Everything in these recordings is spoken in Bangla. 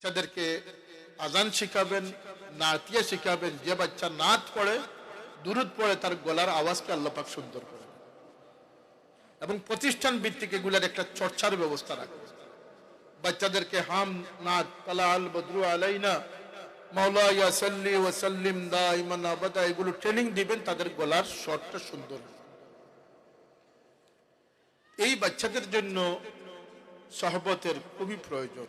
বাচ্চাদেরকে আজান শিখাবেন, নাতিয়া শিখাবেন, যে বাচ্চা নাত পড়ে দূরত পড়ে, তার গলার আওয়াজকে আল্লাপাক সুন্দর করে এবং প্রতিষ্ঠান ভিত্তিক এগুলোর একটা চর্চার ব্যবস্থা রাখবে বাচ্চাদেরকে হাম, নাত তালা আল বদরু, আলাইনা মাওলা ইয়া সাল্লি ওয়া সাল্লিম দাইমান আবাদা, এগুলো ট্রেনিং দিবেন, তাদের গলার স্বরটা সুন্দর এই বাচ্চাদের জন্য সহবতের খুবই প্রয়োজন।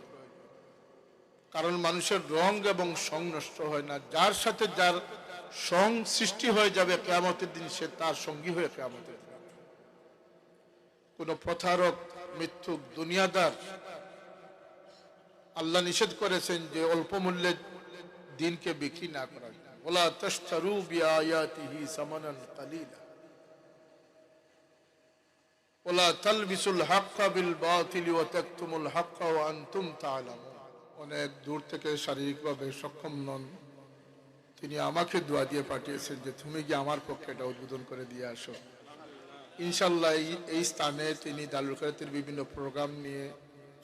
কারণ মানুষের রং এবং সং নষ্ট হয় না। যার সাথে যার সং সৃষ্টি হয়ে যাবে কেয়ামতের দিন, সে তার সঙ্গী হয়ে কেয়ামতের কোন প্রথারক মৃত্যুক দুনিয়াদার আল্লাহ নিষেধ করেছেন যে অল্প মূল্যে দিনকে বিক্রি না জন্য। ওলা অনেক দূর থেকে শারীরিকভাবে সক্ষম নন। তিনি আমাকে দোয়া দিয়ে পাঠিয়েছেন যে, তুমি কি আমার পক্ষে এটা উদ্বোধন করে দিয়ে আসো। ইনশাল্লাহ এই স্থানে তিনি দালুল খৈরাতের বিভিন্ন প্রোগ্রাম নিয়ে,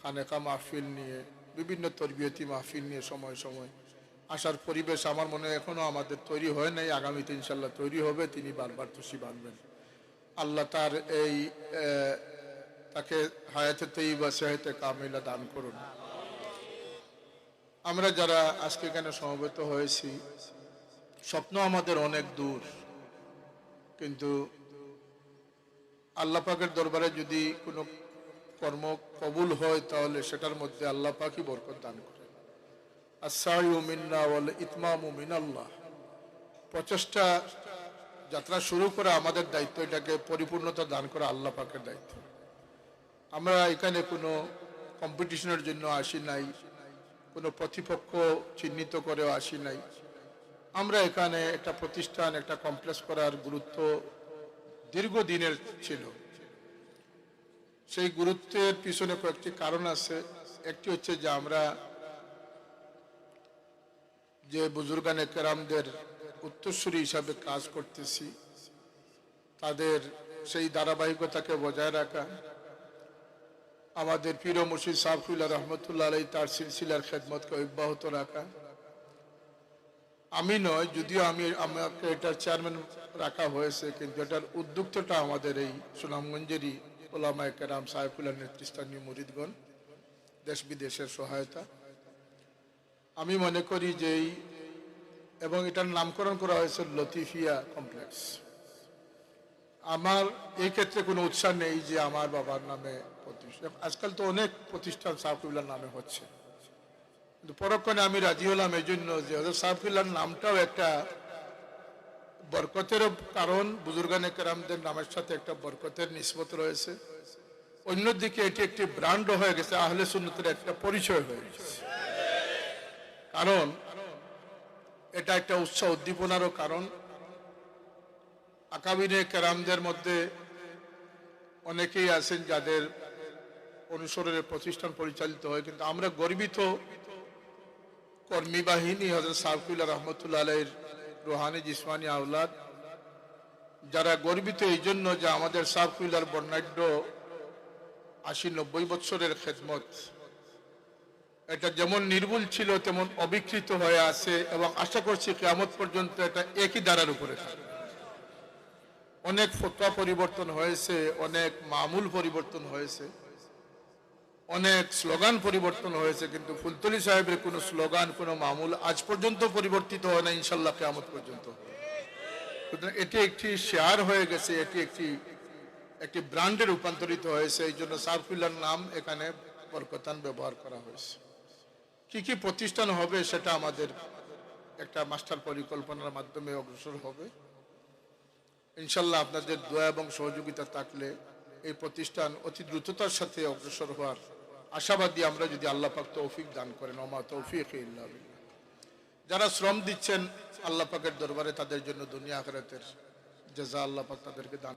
খানেকা মাহফিল নিয়ে, বিভিন্ন তরবিয়তি মাহফিল নিয়ে সময় সময় আসার পরিবেশ আমার মনে হয় এখনও আমাদের তৈরি হয় নাই। আগামীতে ইনশাল্লাহ তৈরি হবে, তিনি বারবার খুশি বাঁধবেন আল্লাহ তার এই তাকে হায়াতে তৈবা সেহেতে কামিলা দান করুন। আমরা যারা আজকে এখানে সমবেত হয়েছি, স্বপ্ন আমাদের অনেক দূর। কিন্তু আল্লাহ পাকের দরবারে যদি কোনো কর্ম কবুল হয়, তাহলে সেটার মধ্যে আল্লাহ পাকই বরকত দান করে আসাইউ মিন্না ওয়াল ইতমামু মিনাল্লাহ। প্রচেষ্টা যাত্রা শুরু করা আমাদের দায়িত্ব এটাকে পরিপূর্ণতা দান করা আল্লাহ পাকের দায়িত্ব। আমরা এখানে কোনো কম্পিটিশনের জন্য আসি নাই। কোনো প্রতিপক্ষ চিহ্নিত করেও আসি নাই। আমরা এখানে একটা প্রতিষ্ঠান, একটা কমপ্লেক্স করার গুরুত্ব দীর্ঘদিনের ছিল। সেই গুরুত্বের পিছনে কয়েকটি কারণ আছে। একটি হচ্ছে যে আমরা যে বুজুর্গানে কেরামদের উত্তরসূরি হিসাবে কাজ করতেছি, তাদের সেই ধারাবাহিকতাকে বজায় রাখা আমাদের পীর মুর্শিদ সাফুল্লাহ রহমতুল্লাহ তার সিলসিলার খেদমতকে অব্যাহত রাখা। আমি নয়, যদিও আমি আমাকে এটার চেয়ারম্যান রাখা হয়েছে, কিন্তু এটার উদ্যোক্তটা আমাদের এই সুনামগঞ্জেরই ওলামায় কেরাম সাহেবুল্লাহ নেতৃস্থানীয় মুরিদগণ, দেশ বিদেশের সহায়তা। আমি মনে করি যে এই এবং এটার নামকরণ করা হয়েছে লতিফিয়া কমপ্লেক্স। আমার এই ক্ষেত্রে কোনো উৎসাহ নেই যে আমার বাবার নামে আজকাল তো অনেক প্রতিষ্ঠান সাহফুল্লার নামে হচ্ছে। কিন্তু পরক্ষণে আমি রাজি হলাম এই জন্য যে হজরত সাহফুল্লার নামটাও একটা বরকতেরও কারণ, বুজুর্গানে কেরামদের নামের সাথে একটা বরকতের নিসবত রয়েছে। অন্যদিকে এটি একটি ব্র্যান্ড হয়ে গেছে, আহলে সুন্নতের একটা পরিচয় হয়ে গেছে। কারণ এটা একটা উৎসাহ উদ্দীপনারও কারণ। আকাবিনে কেরামদের মধ্যে অনেকেই আছেন যাদের অনুসরণে প্রতিষ্ঠান পরিচালিত হয়, কিন্তু আমরা গর্বিত কর্মী বাহিনী হজরত সাহফুল্লাহ রহমতুল্লাহ আলাইর রুহানি জিসমানি আউলাদ যারা গর্বিত এই জন্য যে আমাদের সাহফুল্লার বর্ণাঢ্য আশি নব্বই বৎসরের খেদমত। এটা যেমন নির্ভুল ছিল, তেমন অবিকৃত হয়ে আছে এবং আশা করছি কেমত পর্যন্ত এটা একই দ্বারার উপরে অনেক ফতোয়া পরিবর্তন হয়েছে, অনেক মামুল পরিবর্তন হয়েছে। অনেক স্লোগান পরিবর্তন হয়েছে, কিন্তু ফুলতলি সাহেবের কোনো স্লোগান, কোনো মামুল আজ পর্যন্ত পরিবর্তিত হয় না, ইনশাল্লাহ কেমত পর্যন্ত। এটি একটি শেয়ার হয়ে গেছে, এটি একটি একটি ব্র্যান্ডে রূপান্তরিত হয়েছে, এই জন্য সারফুল্লার নাম এখানে বরকতান ব্যবহার করা হয়েছে। কি কি প্রতিষ্ঠান হবে সেটা আমাদের একটা মাস্টার পরিকল্পনার মাধ্যমে অগ্রসর হবে। ইনশাল্লাহ আপনাদের দোয়া এবং সহযোগিতা থাকলে এই প্রতিষ্ঠান অতি দ্রুততার সাথে অগ্রসর হওয়ার আশাবাদী আমরা যদি আল্লাহ পাক তৌফিক দান করেন, ওমা তৌফিক যারা শ্রম দিচ্ছেন, আল্লাহ পাকের দরবারে তাদের জন্য দুনিয়া আখরাতের জাযা আল্লাহ পাক তাদেরকে দান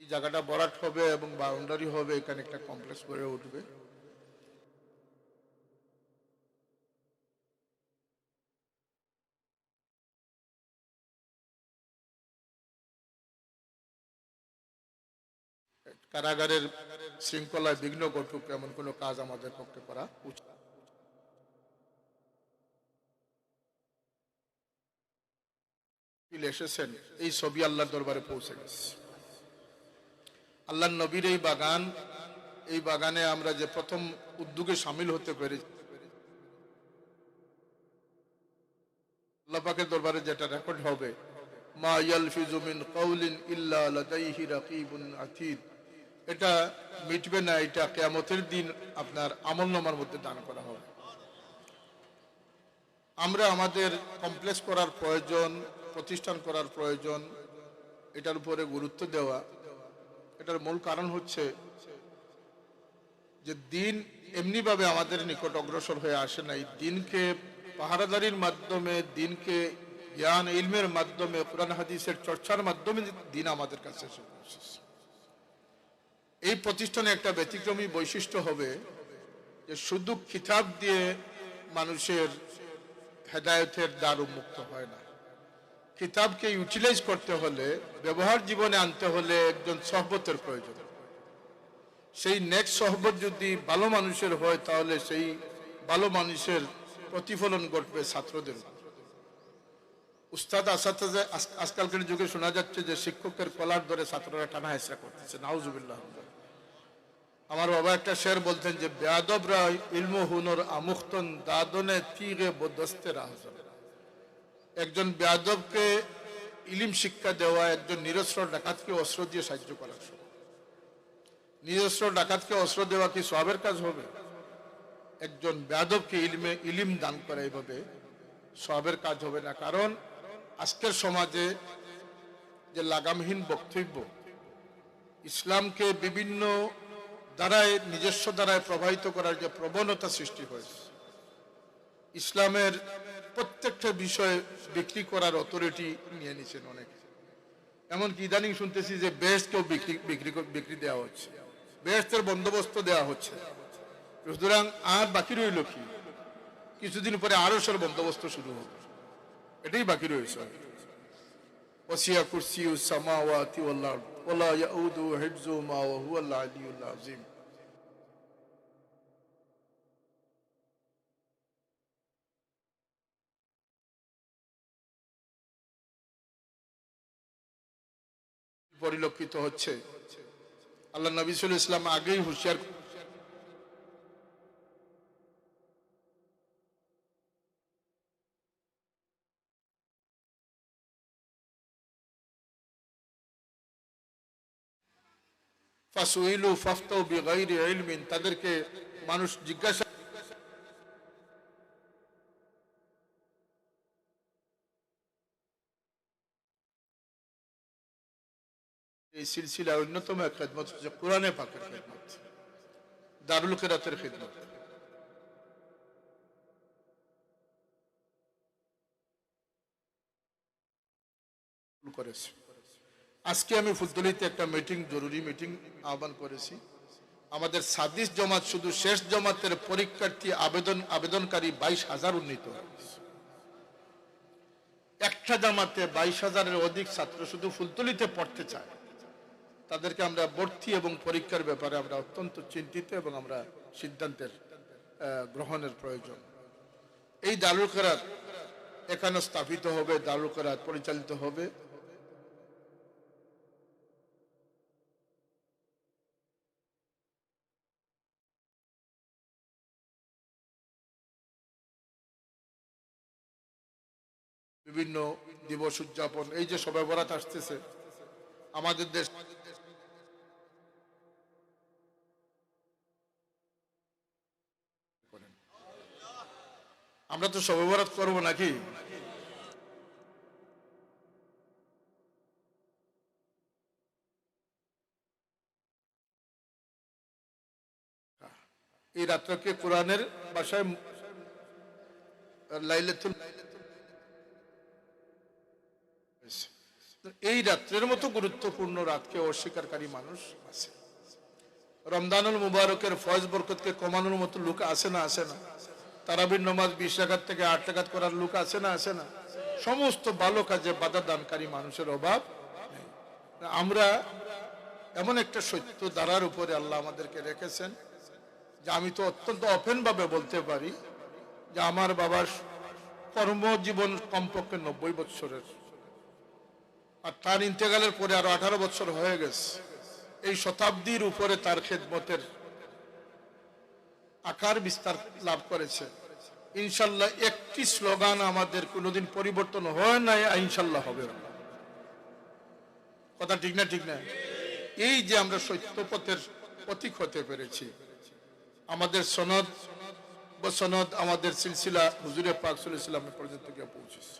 জায়গাটা বরাট হবে এবং বাউন্ডারি হবে, এখানে একটা কমপ্লেক্স গড়ে উঠবে। কারাগারের শৃঙ্খলায় বিঘ্ন ঘটুক এমন কোনো কাজ আমাদের পক্ষে করা উচিত। এসেছেন, এই ছবি আল্লাহর দরবারে পৌঁছে গেছে। আল্লাহ নবীর এই বাগান, এই বাগানে আমরা যে প্রথম উদ্যোগে সামিল হতে পেরেছি দরবারে যেটা রেকর্ড হবে, মা ইয়ালফিজু মিন কাউলিন ইল্লা লাদাইহি এটা মিটবে না, এটা কিয়ামতের দিন আপনার আমলনামার মধ্যে দান করা হবে। আমরা আমাদের কমপ্লেক্স করার প্রয়োজন, প্রতিষ্ঠান করার প্রয়োজন, এটার উপরে গুরুত্ব দেওয়া। এটার মূল কারণ হচ্ছে যে দিন এমনিভাবে আমাদের নিকট অগ্রসর হয়ে আসে নাই। দিনকে পাহারাদারির মাধ্যমে, দিনকে জ্ঞান, ইলমের মাধ্যমে, কোরআন, হাদিসের চর্চার মাধ্যমে দিন আমাদের কাছে এসে পৌঁছেছে। এই প্রতিষ্ঠানে একটা ব্যতিক্রমী বৈশিষ্ট্য হবে যে শুধু কিতাব দিয়ে মানুষের হেদায়তের দ্বার উন্মুক্ত হয় না। কিতাবকে ইউটিলাইজ করতে হলে, ব্যবহার জীবনে আনতে হলে একজন সহবতের প্রয়োজন। সেই নেক্সট সহবত যদি ভালো মানুষের হয়, তাহলে সেই ভালো মানুষের প্রতিফলন ঘটবে ছাত্রদের উস্তাদ আসাতে আজকালকার যুগে শোনা যাচ্ছে যে শিক্ষকের কলার ধরে ছাত্ররা টানা হেসরা করতেছে। নাউজুবিল্লাহ। আমার বাবা একটা শের বলতেন যে, বেয়াদবরা ইলম হুনর আমুখতন দাদনে তিগে বদস্তে রাহজন। একজন বেয়াদবকে ইলিম শিক্ষা দেওয়া, একজন নিরস্ত্র ডাকাতকে অস্ত্র দিয়ে সাহায্য সময়। নিজস্ব ডাকাতকে অস্ত্র দেওয়া কি সবের কাজ হবে? একজন বেয়াদবকে ইলমে, ইলিম দান করা এইভাবে সবের কাজ হবে না। কারণ আজকের সমাজে যে লাগামহীন বক্তব্য, ইসলামকে বিভিন্ন দ্বারায়, নিজস্ব দ্বারায় প্রবাহিত করার যে প্রবণতা সৃষ্টি হয়েছে, ইসলামের প্রত্যেকটা বিষয়ে বিক্রি করার অথরিটি নিয়ে নিছেন অনেকে। এমনকি ইদানিং শুনতেছি যে বেস্টকেও বিক্রি বিক্রি বিক্রি দেওয়া হচ্ছে। বেস্টের বন্দোবস্ত দেওয়া হচ্ছে। সুতরাং আর বাকি রইল কি? কিছুদিন পরে আরও সর বন্দোবস্ত শুরু হবে। এটাই বাকি রয়েছে। ওসিয়া কুরসি সামাওয়াতি ওয়াল আরদ। ওয়ালা ইয়াউদু হিফযুহুমা ওয়া হুয়াল আলিয়্যুল আযীম। পরিলক্ষিত হচ্ছে। আল্লাহ নবী সাল্লাল্লাহু ইসলাম আগেই হুঁশিয়ার ফাসুইলু ফাফতাউ বিগাইরি ইলমিন, তাদেরকে মানুষ জিজ্ঞাসা এই সিলসিলার অন্যতম এক খেদমত হচ্ছে কোরআনে পাকের খেদমত। দারুল কেরাতের খেদমত। আজকে আমি ফুলতলিতে একটা মিটিং জরুরি মিটিং আহ্বান করেছি। আমাদের সাদিস জমাত শুধু শেষ জমাতের পরীক্ষার্থী আবেদন, আবেদনকারী বাইশ হাজার উন্নীত একটা জামাতে বাইশ হাজারের অধিক ছাত্র শুধু ফুলতলিতে পড়তে চায়। তাদেরকে আমরা ভর্তি এবং পরীক্ষার ব্যাপারে আমরা অত্যন্ত চিন্তিত এবং আমরা সিদ্ধান্তের গ্রহণের প্রয়োজন। এই দারুল করার এখানে স্থাপিত হবে, দারুল করার পরিচালিত হবে। বিভিন্ন দিবস উদযাপন, এই যে সবাই বরাত আসতেছে, আমাদের দেশ আমরা তো সবে বরাত করব নাকি? এই রাত্রকে কোরআনের ভাষায় লাইলাতুল এই রাত্রের মতো গুরুত্বপূর্ণ রাতকে অস্বীকারী মানুষ আছে। রমদানুল মুবারকের ফয়জ বরকতকে কমানোর মতো লোক আসে না আসে না? তারাবির নমাজ বিশ টাকার থেকে আট টাকাত করার লোক আছে না আছে না? সমস্ত ভালো কাজে বাধা দানকারী মানুষের অভাব আমরা এমন একটা সত্য দ্বারার উপরে আল্লাহ আমাদেরকে রেখেছেন, যে আমি তো অত্যন্ত ওপেন ভাবে বলতে পারি, যে আমার বাবার কর্মজীবন কমপক্ষে নব্বই বৎসরের। আর তার ইন্তেকালের পরে আরও আঠারো বছর হয়ে গেছে। এই শতাব্দীর উপরে তার খেদমতের আকার বিস্তার লাভ করেছে। ইনশাল্লাহ একটি স্লোগান আমাদের কোনোদিন পরিবর্তন হয় নাই, ইনশাল্লাহ হবে। কথা ঠিক না ঠিক না? এই যে আমরা সত্যপথের প্রতীক হতে পেরেছি, আমাদের সনদ সনদ আমাদের সিলসিলা হুজুরে পাক ইসলামের পর্যন্ত গিয়ে পৌঁছেছে।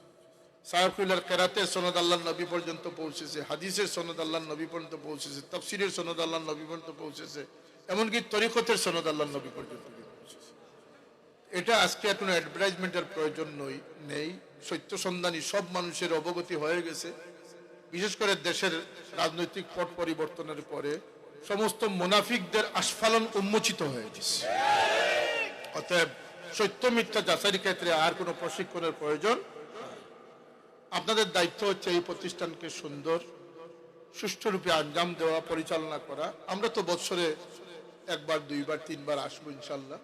সাহেবুল্লার কেরাতে সনদ আল্লাহ নবী পর্যন্ত পৌঁছেছে, হাদিসের সনদ আল্লাহ নবী পর্যন্ত পৌঁছেছে, তফসিরের সনদ আল্লাহ নবী পর্যন্ত পৌঁছেছে, এমনকি তরিকতের সনদ আল্লাহ নবী পর্যন্ত এটা আজকে কোনো অ্যাডভার্টাইজমেন্টের প্রয়োজন নই, নেই। সত্য সন্ধানী সব মানুষের অবগতি হয়ে গেছে। বিশেষ করে দেশের রাজনৈতিক পট পরিবর্তনের পরে সমস্ত মুনাফিকদের আস্ফালন উন্মোচিত হয়ে গেছে। অতএব সত্য মিথ্যা যাচাইয়ের ক্ষেত্রে আর কোনো প্রশিক্ষণের প্রয়োজন আপনাদের দায়িত্ব হচ্ছে এই প্রতিষ্ঠানকে সুন্দর, সুষ্ঠুরূপে আঞ্জাম দেওয়া, পরিচালনা করা। আমরা তো বছরে একবার, দুইবার, তিনবার আসব ইনশাল্লাহ।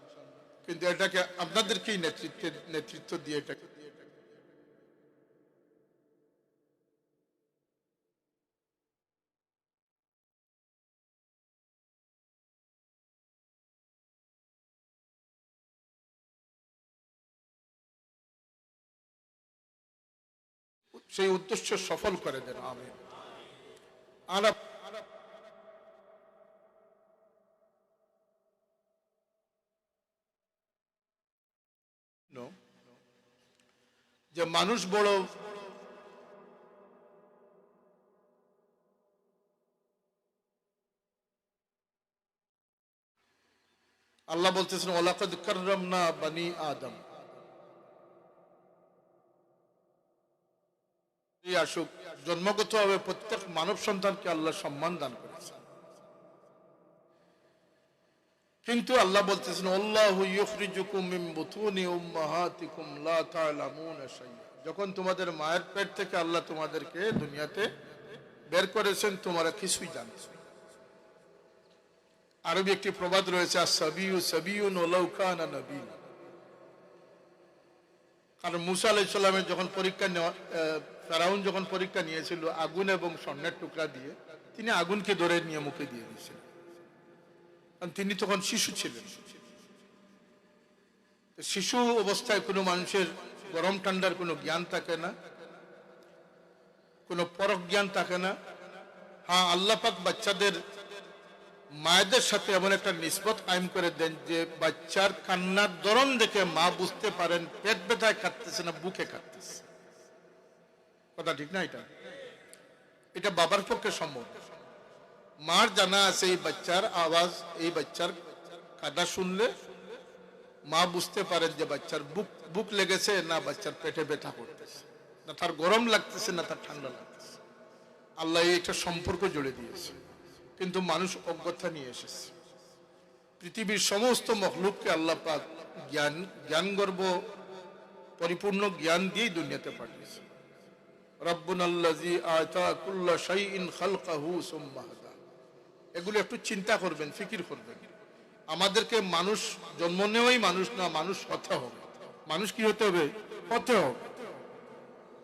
কিন্তু এটাকে আপনাদেরকেই নেতৃত্বের নেতৃত্ব দিয়ে এটাকে সেই উদ্দেশ্য সফল করে দেন আমি আর যে মানুষ বড়। আল্লাহ বলতেছেন ওলাকদ কররামনা বানি আদম। আসুক, জন্মগত ভাবে প্রত্যেক মানব সন্তানকে আল্লাহ সম্মান দান করেছে কিন্তু আল্লাহ বলতেছেন যখন তোমাদের মায়ের পেট থেকে আল্লাহ তোমাদেরকে দুনিয়াতে বের করেছেন, তোমরা কিছুই জানো না। আরবি একটি প্রবাদ রয়েছে কারণ মুসা আলাইহিস সালামের যখন পরীক্ষা নেওয়া ফেরাউন যখন পরীক্ষা নিয়েছিল, আগুন এবং স্বর্ণের টুকরা দিয়ে, তিনি আগুনকে ধরে নিয়ে মুখে দিয়ে দিয়েছিলেন। তিনি তখন শিশু ছিলেন। শিশু অবস্থায় কোনো মানুষের গরম ঠান্ডার কোনো জ্ঞান থাকে না, কোনো পরক জ্ঞান থাকে না। হ্যাঁ আল্লাহ পাক বাচ্চাদের, মায়েদের সাথে এমন একটা নিসবত কায়েম করে দেন যে বাচ্চার কান্নার দরম দেখে মা বুঝতে পারেন, পেট ব্যথায় কাটতেছে না, বুকে কাটতেছে কথা ঠিক না এটা? এটা বাবার পক্ষে সম্ভব। মার জানা আছে এই বাচ্চার আওয়াজ, এই বাচ্চার কাদা শুনলে মা বুঝতে পারেন যে বাচ্চার বুক বুক লেগেছে, না বাচ্চার পেটে ব্যথা করতেছে। না তার গরম লাগতেছে, না তার ঠান্ডা লাগতেছে। আল্লাহ একটা সম্পর্ক জুড়ে দিয়েছে। কিন্তু মানুষ অজ্ঞতা নিয়ে এসেছে। পৃথিবীর সমস্ত মখলুককে আল্লাহ পাক জ্ঞান জ্ঞান গর্ব, পরিপূর্ণ জ্ঞান দিয়েই দুনিয়াতে পাঠিয়েছে। রব্বুন আল্লাজি আতা কুল্লা শাইইন খালকাহু সুম্মা হাদা এগুলো একটু চিন্তা করবেন, ফিকির করবেন। আমাদেরকে মানুষ জন্ম নেওয়াই মানুষ না, মানুষ হতে হবে। মানুষ কি হতে হবে? হতে হবে।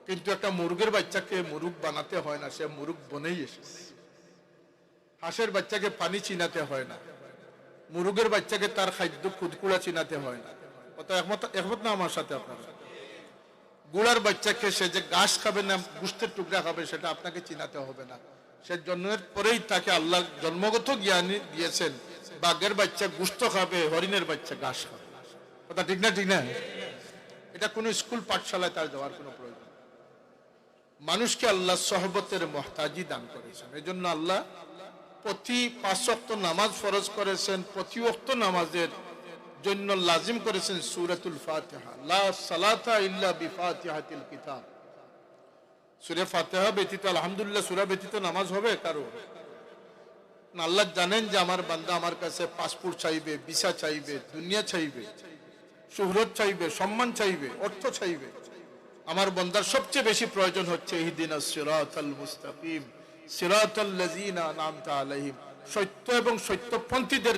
কিন্তু একটা মুরগের বাচ্চাকে মুরুগ বানাতে হয় না, সে মুরুগ বনেই এসেছে। হাঁসের বাচ্চাকে পানি চিনাতে হয় না। মুরুগের বাচ্চাকে তার খাদ্য খুদকুড়া চিনাতে হয় না। কত একমত একমত না আমার সাথে আপনারা? গুড়ার বাচ্চাকে সে যে ঘাস খাবে না, গুস্তের টুকরা খাবে, সেটা আপনাকে চিনাতে হবে না। সে জন্মের পরেই তাকে আল্লাহ জন্মগত জ্ঞান দিয়েছেন। বাঘের বাচ্চা গুস্ত খাবে, হরিণের বাচ্চা ঘাস খাবে। কথা ঠিক না ঠিক না? এটা কোনো স্কুল পাঠশালায় তার যাওয়ার কোনো প্রয়োজন মানুষকে আল্লাহ সহবতের মহতাজি দান করেছেন। এই জন্য আল্লাহ প্রতি পাঁচ ওয়াক্ত নামাজ ফরজ করেছেন, প্রতি ওয়াক্ত নামাজের জন্য লাজিম করেছেন সূরাতুল ফাতিহা। লা সালাতা ইল্লা বিফাতিহাতিল কিতাব। সূরা ফাতিহা ব্যতীত, আলহামদুলিল্লাহ সূরা ব্যতীত নামাজ হবে কারও? আল্লাহ জানেন যে আমার বান্দা আমার কাছে পাসপোর্ট চাইবে, ভিসা চাইবে, দুনিয়া চাইবে, সুহরত চাইবে, সম্মান চাইবে, অর্থ চাইবে। আমার বন্দার সবচেয়ে বেশি প্রয়োজন হচ্ছে সত্য এবং সত্যপন্থীদের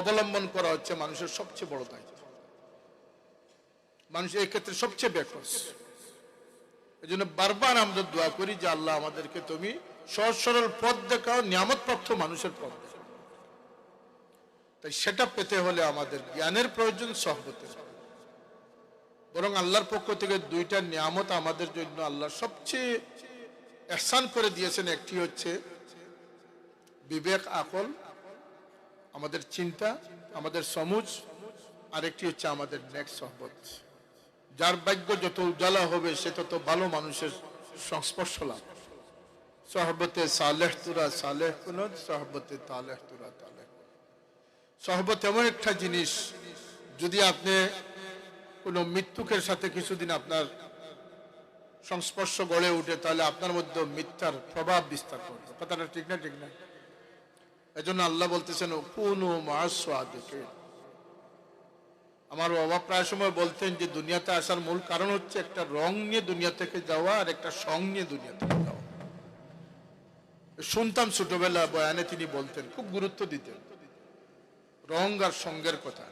অবলম্বন করা হচ্ছে মানুষের সবচেয়ে বড় দায়িত্ব। মানুষ এই ক্ষেত্রে সবচেয়ে বেকস এই জন্য বারবার আমরা দোয়া করি যে আল্লাহ আমাদেরকে তুমি সহজ সরল পথ দেখাও নিয়ামত প্রাপ্ত মানুষের পথ। তাই সেটা পেতে হলে আমাদের জ্ঞানের প্রয়োজন, সহবতের বরং আল্লাহর পক্ষ থেকে দুইটা নিয়ামত আমাদের জন্য আল্লাহ সবচেয়ে এহসান করে দিয়েছেন। একটি হচ্ছে বিবেক, আকল, আমাদের চিন্তা, আমাদের সমুজ আরেকটি হচ্ছে আমাদের নেক সহবত। যার ভাগ্য যত উজালা হবে, সে তত ভালো মানুষের সংস্পর্শ লাভ সহবতে সালেহ তুরা, সালেহ সহবতে তালেহ তুরা, তালেহ সহবত এমন একটা জিনিস, যদি আপনি কোনো মৃত্যুকের সাথে কিছুদিন আপনার সংস্পর্শ গড়ে উঠে তাহলে আপনার মধ্যে মিথ্যার প্রভাব বিস্তার করবে। কথাটা ঠিক না ঠিক না? এজন্য আল্লাহ বলতেছেন কুনু মাসওয়াদিকে আমার বাবা প্রায় সময় বলতেন যে দুনিয়াতে আসার মূল কারণ হচ্ছে একটা রং নিয়ে দুনিয়া থেকে যাওয়া আর একটা সং নিয়ে দুনিয়া থেকে যাওয়া শুনতাম ছোটবেলা বয়ানে তিনি বলতেন, খুব গুরুত্ব দিতেন, রং আর সঙ্গের কথা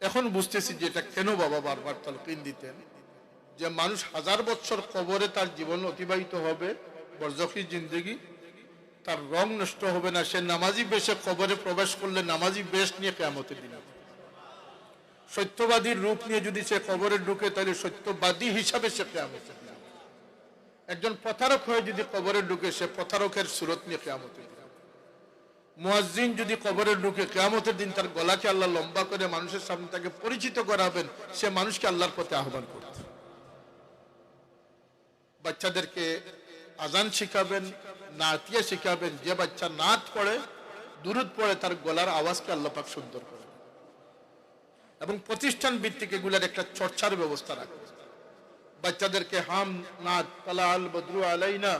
এখন বুঝতেছি যে এটা কেন বাবা বারবার তালকিন দিতেন, যে মানুষ হাজার বছর কবরে তার জীবন অতিবাহিত হবে, বরজখী জিন্দগি, তার রং নষ্ট হবে না, সে নামাজি বেশে কবরে প্রবেশ করলে নামাজি বেশ নিয়ে কেমতের দিন হবে। সত্যবাদীর রূপ নিয়ে যদি সে কবরে ঢুকে, তাহলে সত্যবাদী হিসাবে সে হবে। একজন প্রতারক হয়ে যদি কবরে ঢুকে, সে প্রতারকের সুরত নিয়ে মুয়াজ্জিন যদি কবরে ঢুকে, কেয়ামতের দিন তার গলাকে আল্লাহ লম্বা করে মানুষের সামনে তাকে পরিচিত করাবেন, সে মানুষকে আল্লাহর পথে আহ্বান করতে বাচ্চাদেরকে আজান শিখাবেন, নাতিয়া শিখাবেন, যে বাচ্চা নাত পড়ে দূরত পড়ে, তার গলার আওয়াজকে আল্লাহ পাক সুন্দর করে এবং প্রতিষ্ঠান ভিত্তিক এগুলার একটা চর্চার ব্যবস্থা রাখবে। বাচ্চাদেরকে হাম, নাত তালা আল বদরু, আলাইনা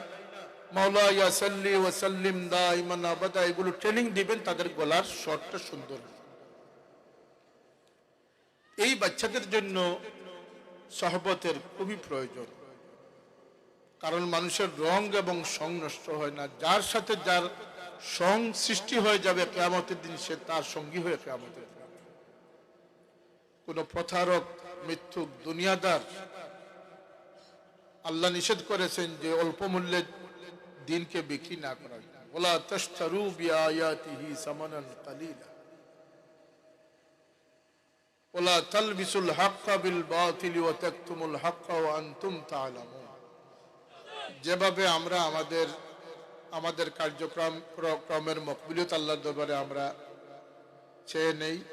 মাওলা ইয়া সাল্লি ওয়া সাল্লিম দাইমান আবাদা, এগুলো ট্রেনিং দিবেন, তাদের গলার স্বরটা সুন্দর এই বাচ্চাদের জন্য খুবই প্রয়োজন। কারণ মানুষের রং এবং সং নষ্ট হয় না। যার সাথে যার সং সৃষ্টি হয়ে যাবে, কেয়ামতের দিন সে তার সঙ্গী হয়ে কেয়ামতের দিন। কোনো প্রথারক মিথ্যুক, দুনিয়াদার আল্লাহ নিষেধ করেছেন যে অল্প মূল্যে দিনকে বিক্রি না তা'লামুন যেভাবে আমরা আমাদের আমাদের কার্যক্রম ক্র- ক্রমের মকবুলিয়ত আল্লাহর দরবারে আমরা চেয়ে নেই।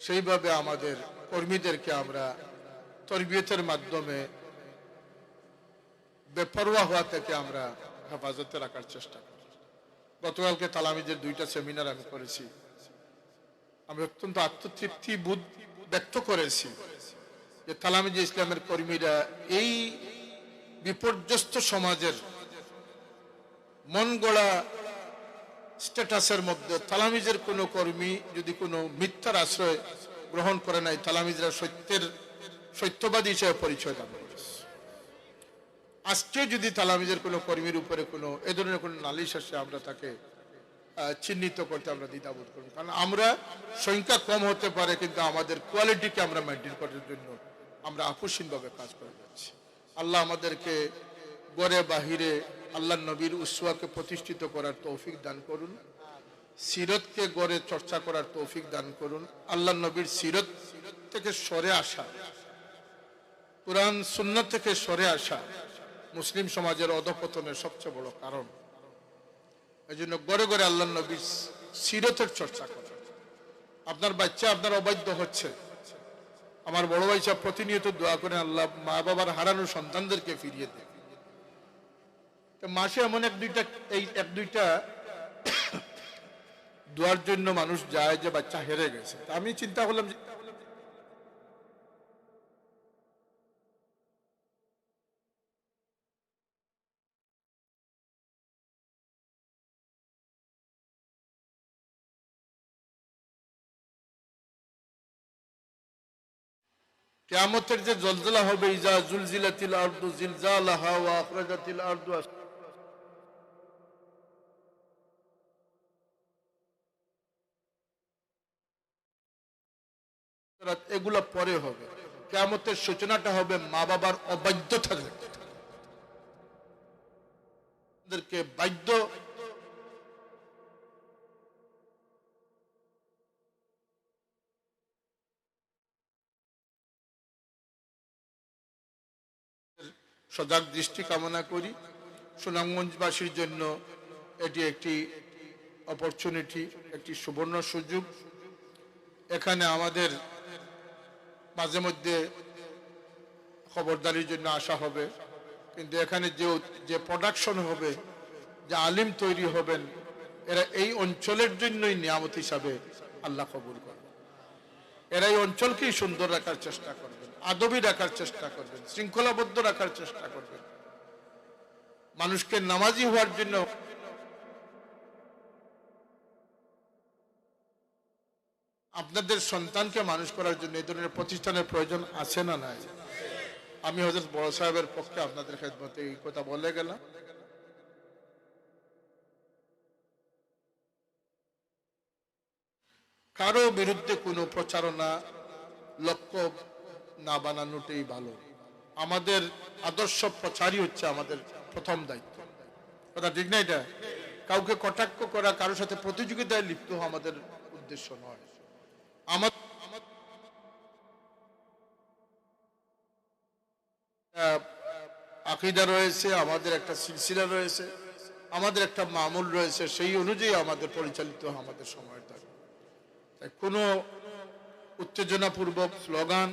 সেইভাবে আমাদের কর্মীদেরকে আমরা তরবিয়তের মাধ্যমে বেপরোয়া হওয়া থেকে আমরা হেফাজতে রাখার চেষ্টা করি। গতকালকে তালামিদের দুইটা সেমিনার আমি করেছি। আমি অত্যন্ত আত্মতৃপ্তি বোধ ব্যক্ত করেছি যে তালামিজ ইসলামের কর্মীরা এই বিপর্যস্ত সমাজের মন গড়া স্ট্যাটাসের মধ্যে তালামিজের কোনো কর্মী যদি কোনো মিথ্যার আশ্রয় গ্রহণ করে নাই, তালামিজরা সত্যের সত্যবাদী হিসেবে পরিচয় দান করেছে। আজকে যদি তালামিজের কোনো কর্মীর উপরে কোনো, এ ধরনের কোনো নালিশ আসে, আমরা তাকে চিহ্নিত করতে আমরা দ্বিধাবোধ করি। কারণ আমরা সংখ্যা কম হতে পারে, কিন্তু আমাদের কোয়ালিটিকে আমরা মেনটেন করার জন্য আমরা আকস্মিকভাবে কাজ করে যাচ্ছি। আল্লাহ আমাদেরকে গড়ে বাহিরে আল্লাহ নবীর উসওয়াকে প্রতিষ্ঠিত করার তৌফিক দান করুন। সিরতকে গড়ে চর্চা করার তৌফিক দান করুন। আল্লাহ নবীর সিরত থেকে সরে আসা, কোরআন শূন্য থেকে সরে আসা মুসলিম সমাজের অধপতনের সবচেয়ে বড় কারণ। এই জন্য গড়ে গড়ে আল্লাহ নবীর সিরতের চর্চা করা। আপনার বাচ্চা আপনার অবাধ্য হচ্ছে। আমার বড় সাহেব প্রতিনিয়ত দোয়া করেন আল্লাহ মা বাবার হারানো সন্তানদেরকে ফিরিয়ে দেয় মাসে এমন এক দুইটা, এই এক দুইটা দোয়ার জন্য মানুষ যায় যে বাচ্চা হেরে গেছে। আমি চিন্তা করলাম যে কিয়ামতের যে জলজলা হবে, ইজা জুলজিলাতিল আরদু জিলজালাহা আখরাজাতিল আরদু এগুলো পরে হবে। কেয়ামতের সূচনাটা হবে মা বাবার অবাধ্যতা থেকে। তাদেরকে বাধ্য সজাগ দৃষ্টি কামনা করি। সুনামগঞ্জবাসীর জন্য এটি একটি অপরচুনিটি একটি সুবর্ণ সুযোগ। এখানে আমাদের মাঝে মধ্যে খবরদারির জন্য আসা হবে। কিন্তু এখানে যে যে প্রোডাকশন হবে, যে আলিম তৈরি হবেন, এরা এই অঞ্চলের জন্যই নিয়ামত হিসাবে আল্লাহ কবুল করবে এরা এই অঞ্চলকেই সুন্দর রাখার চেষ্টা করবেন, আদবি রাখার চেষ্টা করবেন, শৃঙ্খলাবদ্ধ রাখার চেষ্টা করবেন। মানুষকে নামাজি হওয়ার জন্য আপনাদের সন্তানকে মানুষ করার জন্য এই ধরনের প্রতিষ্ঠানের প্রয়োজন আছে না নাই? আমি হজরত বড় সাহেবের পক্ষে আপনাদের খেদমতে এই কথা বলে গেলাম। কারও বিরুদ্ধে কোনো প্রচারণা, লক্ষ্য না বানানোটাই ভালো। আমাদের আদর্শ প্রচারই হচ্ছে আমাদের প্রথম দায়িত্ব। কথা ঠিক না এটা? কাউকে কটাক্ষ করা, কারোর সাথে প্রতিযোগিতায় লিপ্ত হওয়া আমাদের উদ্দেশ্য নয়। আকিদা রয়েছে, আমাদের একটা সিলসিলা রয়েছে, আমাদের একটা মামুল রয়েছে, সেই অনুযায়ী আমাদের পরিচালিত আমাদের সময়ের দাবি। তাই কোনো উত্তেজনাপূর্বক স্লোগান,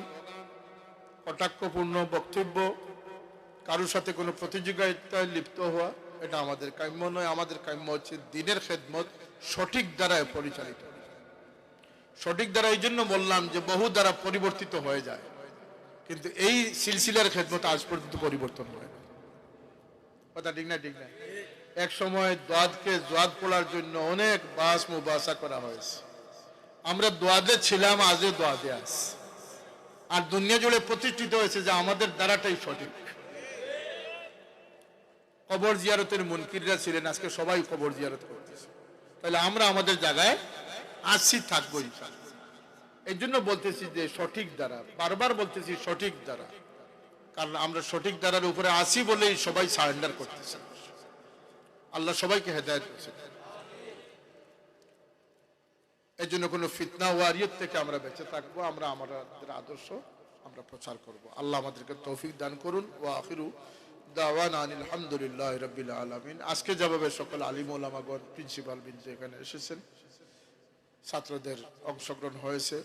কটাক্ষপূর্ণ বক্তব্য, কারোর সাথে কোনো প্রতিযোগিতায় লিপ্ত হওয়া, এটা আমাদের কাম্য নয়, আমাদের কাম্য হচ্ছে দিনের খেদমত সঠিক দ্বারায় পরিচালিত। সঠিক দ্বারা এই জন্য বললাম যে বহু দ্বারা পরিবর্তিত হয়ে যায়। কিন্তু এই সিলসিলার খেদমত আজ পর্যন্ত পরিবর্তন হয় না। কথা ঠিক না ঠিক না? এক সময় দোয়াদকে দোয়াদ পড়ার জন্য অনেক বাস মুবাসা করা হয়েছে। আমরা দোয়াদে ছিলাম, আজও দোয়াদে আছি। আর দুনিয়া জুড়ে প্রতিষ্ঠিত হয়েছে যে আমাদের দ্বারাটাই সঠিক। কবর জিয়ারতের মুনকিররা ছিলেন, আজকে সবাই কবর জিয়ারত করতেছে। তাহলে আমরা আমাদের জায়গায় আসছি থাকব এই জন্য বলতেছি যে সঠিক দ্বারা, বারবার বলতেছি সঠিক দ্বারা। কারণ আমরা সঠিক দ্বারার উপরে আসি বলেই সবাই সারেন্ডার করতেছে। আল্লাহ সবাইকে হেদায়ত করছে। এই জন্য কোনো ফিতনা ওয়ারিয়ত থেকে আমরা বেঁচে থাকব, আমরা আমাদের আদর্শ আমরা প্রচার করব। আল্লাহ আমাদেরকে তৌফিক দান করুন। ও আখিরু দাওয়ান আনিল আলহামদুলিল্লাহ রবিল আলমিন। আজকে যেভাবে সকল আলিম ওলামাগণ প্রিন্সিপাল বিন্দু এখানে এসেছেন। ছাত্রদের অংশগ্রহণ হয়েছে।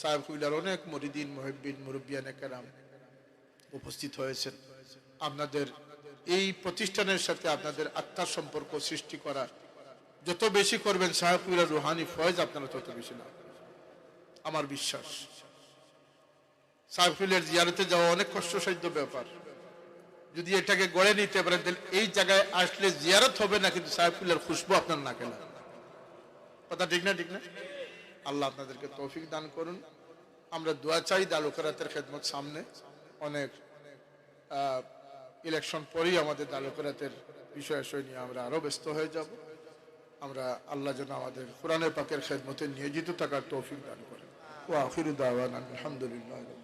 সাহেব কুইলার অনেক মরিদিন, মহিবিন, মুরব্বিয়ান কেরাম উপস্থিত হয়েছেন। আপনাদের এই প্রতিষ্ঠানের সাথে আপনাদের আত্মার সম্পর্ক সৃষ্টি করা যত বেশি করবেন সাহেব কুইলার রুহানি ফয়েজ, আপনারা তত বেশি না। আমার বিশ্বাস, সাহেব কুইলার জিয়ারতে যাওয়া অনেক কষ্টসাধ্য ব্যাপার। যদি এটাকে গড়ে নিতে পারেন, তাহলে এই জায়গায় আসলে জিয়ারত হবে না, কিন্তু সাহেব কুইলার খুশবু আপনার নাকে লাগবে। কথা ঠিক না ঠিক না? আল্লাহ আপনাদেরকে তৌফিক দান করুন। আমরা দোয়া চাই দালুকরাতের খেদমত সামনে। অনেক ইলেকশন পরেই আমাদের দালুকরাতের বিষয় নিয়ে আমরা আরও ব্যস্ত হয়ে যাব। আমরা আল্লাহ যেন আমাদের কোরআনের পাকের খেদমতে নিয়োজিত থাকার তৌফিক দান করেন। ও আখিরুদ্দাওয়ান আলহামদুলিল্লাহ। রবিল